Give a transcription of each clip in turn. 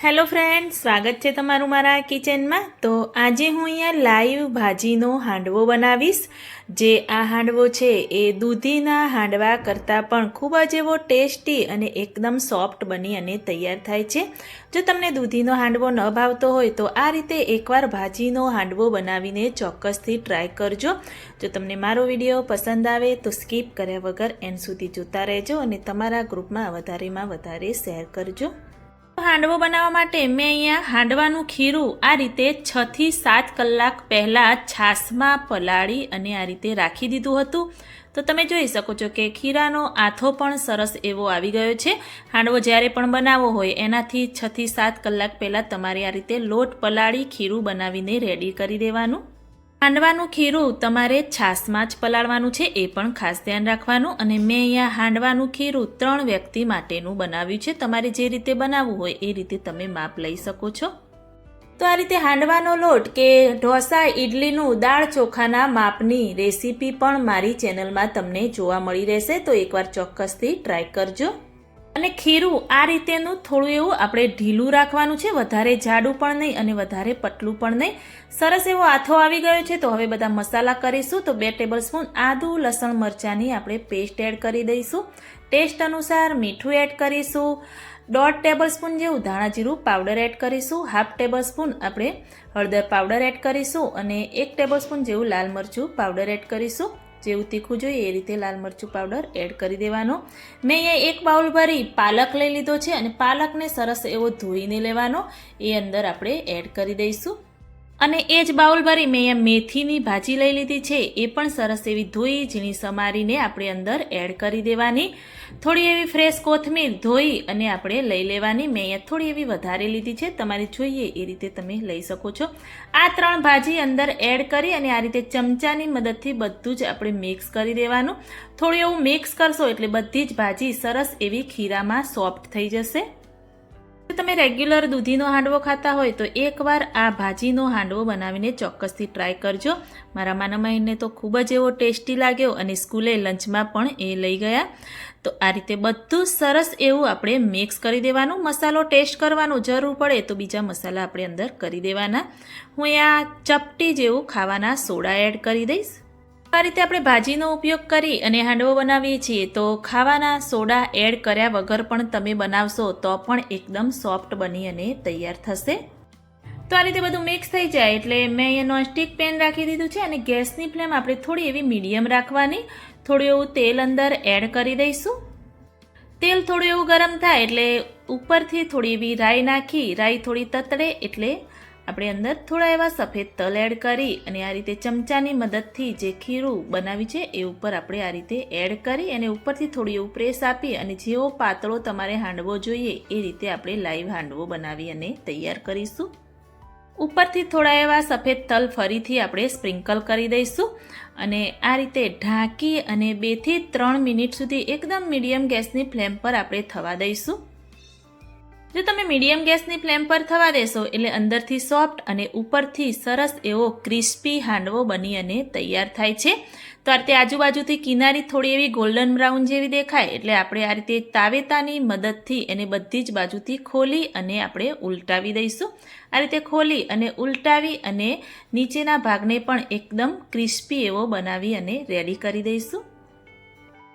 Hello friend સ્વાગત છે તમારું મારા કિચનમાં. તો આજે હું અહીંયા લાઈવ ભાજીનો હાંડવો બનાવીશ. જે આ હાંડવો છે એ દૂધીના હાંડવા કરતાં પણ ખૂબ જ એવો ટેસ્ટી અને એકદમ સોફ્ટ બની અને તૈયાર થાય છે. જો તમને દૂધીનો હાંડવો ન ભાવતો હોય તો આ રીતે એકવાર ભાજીનો હાંડવો બનાવીને ચોક્કસથી ટ્રાય કરજો. જો તમને મારો વીડિયો પસંદ આવે તો સ્કીપ કર્યા વગર એન્ડ સુધી જોતા રહેજો અને તમારા ગ્રુપમાં વધારેમાં વધારે શેર કરજો. હાંડવો બનાવવા માટે મેં અહીંયા હાંડવાનું ખીરું આ રીતે છ થી સાત કલાક પહેલાં છાશમાં પલાળી અને આ રીતે રાખી દીધું હતું. તો તમે જોઈ શકો છો કે ખીરાનો આથો પણ સરસ એવો આવી ગયો છે. હાંડવો જ્યારે પણ બનાવવો હોય, એનાથી છથી સાત કલાક પહેલાં તમારે આ રીતે લોટ પલાળી ખીરું બનાવીને રેડી કરી દેવાનું. હાંડવાનું ખીરું તમારે છાશમાં જ પલાળવાનું છે, એ પણ ખાસ ધ્યાન રાખવાનું. અને મેં અહીંયા હાંડવાનું ખીરું ત્રણ વ્યક્તિ માટેનું બનાવ્યું છે. તમારે જે રીતે બનાવવું હોય, એ રીતે તમે માપ લઈ શકો છો. તો આ રીતે હાંડવાનો લોટ કે ઢોસા ઇડલીનું દાળ ચોખાના માપની રેસીપી પણ મારી ચેનલમાં તમને જોવા મળી રહેશે. તો એકવાર ચોક્કસથી ટ્રાય કરજો. અને ખીરું આ રીતેનું થોડું એવું આપણે ઢીલું રાખવાનું છે. વધારે જાડું પણ નહીં અને વધારે પતલું પણ નહીં. સરસ એવો આથો આવી ગયો છે. તો હવે બધા મસાલા કરીશું. તો બે ટેબલ સ્પૂન આદું, લસણ, મરચાંની આપણે પેસ્ટ એડ કરી દઈશું. ટેસ્ટ અનુસાર મીઠું એડ કરીશું. દોઢ ટેબલ સ્પૂન જેવું ધાણા જીરું પાવડર એડ કરીશું. હાફ ટેબલ સ્પૂન આપણે હળદર પાવડર એડ કરીશું. અને એક ટેબલ સ્પૂન જેવું લાલ મરચું પાવડર એડ કરીશું. જેવું તીખું જોઈએ એ રીતે લાલ મરચું પાવડર એડ કરી દેવાનો. મેં અહીંયા એક બાઉલ ભરી પાલક લઈ લીધો છે અને પાલકને સરસ એવો ધોઈને લેવાનો. એ અંદર આપણે એડ કરી દઈશું. અને એ જ બાઉલ ભરી મેં અહીંયા મેથીની ભાજી લઈ લીધી છે. એ પણ સરસ એવી ધોઈ, ઝીણી સમારીને આપણે અંદર એડ કરી દેવાની. થોડી એવી ફ્રેશ કોથમીર ધોઈ અને આપણે લઈ લેવાની. મેં અહીંયા થોડી એવી વધારે લીધી છે. તમારે જોઈએ એ રીતે તમે લઈ શકો છો. આ ત્રણ ભાજી અંદર એડ કરી અને આ રીતે ચમચાની મદદથી બધું જ આપણે મિક્સ કરી દેવાનું. થોડું એવું મિક્સ કરશો એટલે બધી જ ભાજી સરસ એવી ખીરામાં સોફ્ટ થઈ જશે. જો તમે રેગ્યુલર દૂધીનો હાંડવો ખાતા હોય તો એકવાર આ ભાજીનો હાંડવો બનાવીને ચોક્કસથી ટ્રાય કરજો. મારા માના મહિને તો ખૂબ જ એવો ટેસ્ટી લાગ્યો અને સ્કૂલે લંચમાં પણ એ લઈ ગયા. તો આ રીતે બધું સરસ એવું આપણે મિક્સ કરી દેવાનું, મસાલો ટેસ્ટ કરવાનો જરૂર પડે તો બીજા મસાલા આપણે અંદર કરી દેવાના. હું આ ચપટી જેવું ખાવાના સોડા એડ કરી દઈશ. આ રીતે આપણે ભાજીનો ઉપયોગ કરી અને હાંડવો બનાવીએ છીએ. તો ખાવાના સોડા એડ કર્યા વગર પણ તમે બનાવશો તો પણ એકદમ સોફ્ટ બની અને તૈયાર થશે. તો આ રીતે બધું મિક્સ થઈ જાય એટલે મેં અહીંયા નોનસ્ટિક પેન રાખી દીધું છે અને ગેસની ફ્લેમ આપણે થોડી એવી મીડિયમ રાખવાની. થોડું એવું તેલ અંદર એડ કરી દઈશું. તેલ થોડું એવું ગરમ થાય એટલે ઉપરથી થોડી એવી રાઈ નાખી. રાઈ થોડી તતડે એટલે આપણે અંદર થોડા એવા સફેદ તલ એડ કરી અને આ રીતે ચમચાની મદદથી જે ખીરું બનાવી છે, એ ઉપર આપણે આ રીતે એડ કરી અને ઉપરથી થોડી એવું પ્રેસ આપી અને જેવો પાતળો તમારે હાંડવો જોઈએ, એ રીતે આપણે લાઈવ હાંડવો બનાવી અને તૈયાર કરીશું. ઉપરથી થોડા એવા સફેદ તલ ફરીથી આપણે સ્પ્રિંકલ કરી દઈશું અને આ રીતે ઢાંકી અને બેથી ત્રણ મિનિટ સુધી એકદમ મીડિયમ ગેસની ફ્લેમ પર આપણે થવા દઈશું. જો તમે મીડિયમ ગેસની ફ્લેમ પર થવા દેશો, એટલે અંદરથી સોફ્ટ અને ઉપરથી સરસ એવો ક્રિસ્પી હાંડવો બની અને તૈયાર થાય છે. તો આ રીતે આજુબાજુથી કિનારી થોડી એવી ગોલ્ડન બ્રાઉન જેવી દેખાય, એટલે આપણે આ રીતે તાવેતાની મદદથી એને બધી જ બાજુથી ખોલી અને આપણે ઉલટાવી દઈશું. આ રીતે ખોલી અને ઉલટાવી અને નીચેના ભાગને પણ એકદમ ક્રિસ્પી એવો બનાવી અને રેડી કરી દઈશું.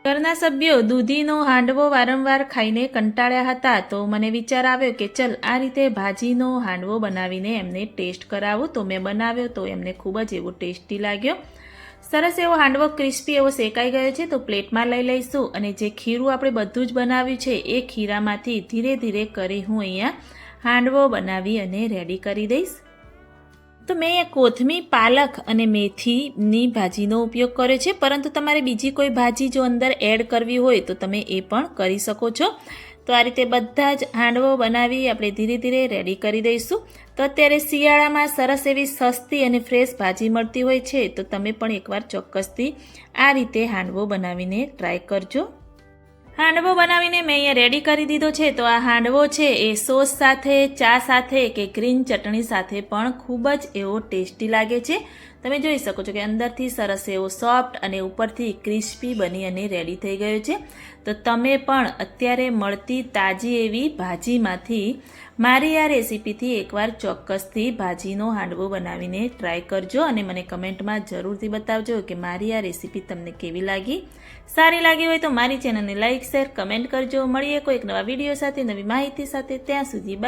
ઘરના સભ્યો દૂધીનો હાંડવો વારંવાર ખાઈને કંટાળ્યા હતા તો મને વિચાર આવ્યો કે ચલ આ રીતે ભાજીનો હાંડવો બનાવીને એમને ટેસ્ટ કરાવું. તો મેં બનાવ્યો તો એમને ખૂબ જ એવો ટેસ્ટી લાગ્યો. સરસ એવો હાંડવો ક્રિસ્પી એવો શેકાઈ ગયો છે તો પ્લેટમાં લઈ લઈશું. અને જે ખીરું આપણે બધું જ બનાવ્યું છે એ ખીરામાંથી ધીરે ધીરે કરી હું અહીંયા હાંડવો બનાવી અને રેડી કરી દઈશ. તો મેં અહીંયા કોથમી પાલક અને મેથીની ભાજીનો ઉપયોગ કર્યો છે. પરંતુ તમારે બીજી કોઈ ભાજી જો અંદર એડ કરવી હોય તો તમે એ પણ કરી શકો છો. તો આ રીતે બધા જ હાંડવો બનાવી આપણે ધીરે ધીરે રેડી કરી દઈશું. તો અત્યારે શિયાળામાં સરસ એવી સસ્તી અને ફ્રેશ ભાજી મળતી હોય છે, તો તમે પણ એકવાર ચોક્કસથી આ રીતે હાંડવો બનાવીને ટ્રાય કરજો. હાંડવો બનાવીને મેં અહીંયા રેડી કરી દીધો છે. તો આ હાંડવો છે એ સોસ સાથે, ચા સાથે કે ગ્રીન ચટણી સાથે પણ ખૂબ જ એવો ટેસ્ટી લાગે છે. તમે જોઈ શકો છો કે અંદરથી સરસ એવો સોફ્ટ અને ઉપરથી ક્રિસ્પી બની અને રેડી થઈ ગયો છે. તો તમે પણ અત્યારે મળતી તાજી એવી ભાજીમાંથી મારી આ રેસીપીથી એકવાર ચોક્કસથી ભાજીનો હાંડવો બનાવીને ટ્રાય કરજો અને મને કમેન્ટમાં જરૂરથી બતાવજો કે મારી આ રેસીપી તમને કેવી લાગી. સારી લાગી હોય તો મારી ચેનલને લાઇક શેર કમેન્ટ કરજો. મળીએ કોઈક નવા વીડિયો સાથે, નવી માહિતી સાથે. ત્યાં સુધી.